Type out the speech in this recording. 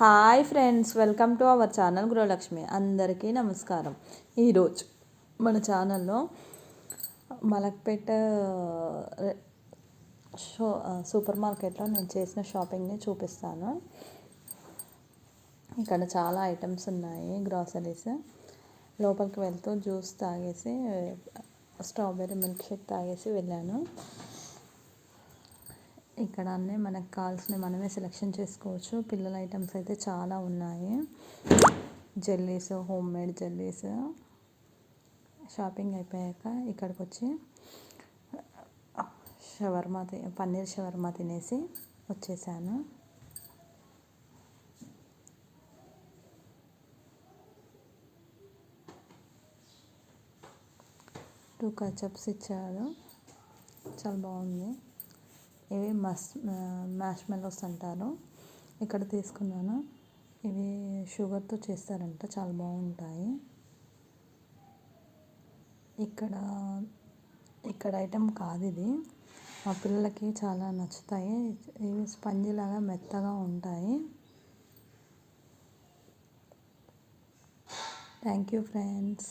Hi friends welcome to our channel Gruhalakshmi. అందరికీ నమస్కారం. ఈరోజు మన ఛానల్లో మలక్పేట షో సూపర్ మార్కెట్లో నేను చేసిన షాపింగ్ని చూపిస్తాను. ఇక్కడ చాలా ఐటమ్స్ ఉన్నాయి గ్రాసరీస్. లోపలికి వెళ్తూ జ్యూస్ తాగేసి స్ట్రాబెర్రీ మిల్క్ షేక్ తాగేసి వెళ్ళాను. ఇక్కడ అన్నీ మనకు కావాల్సినవి మనమే సెలెక్షన్ చేసుకోవచ్చు. పిల్లల ఐటమ్స్ అయితే చాలా ఉన్నాయి. Jellies home made jellies shopping అయిపోయాక ఇక్కడికి వచ్చి షవర్మా పన్నీర్ షవర్మా తినేసి వచ్చేసాను. టూ కచప్స్ ఇచ్చాడు చాలా బాగుంది. ఇవి మస్ మ్యాష్ మెలోస్ అంటారు. ఇక్కడ తీసుకున్నాను. ఇవి షుగర్తో చేస్తారంట. చాలా బాగుంటాయి. ఇక్కడ ఇక్కడ ఐటెం కాదు ఇది. మా పిల్లలకి చాలా నచ్చుతాయి. ఇవి స్పంజిలాగా మెత్తగా ఉంటాయి. Thank you friends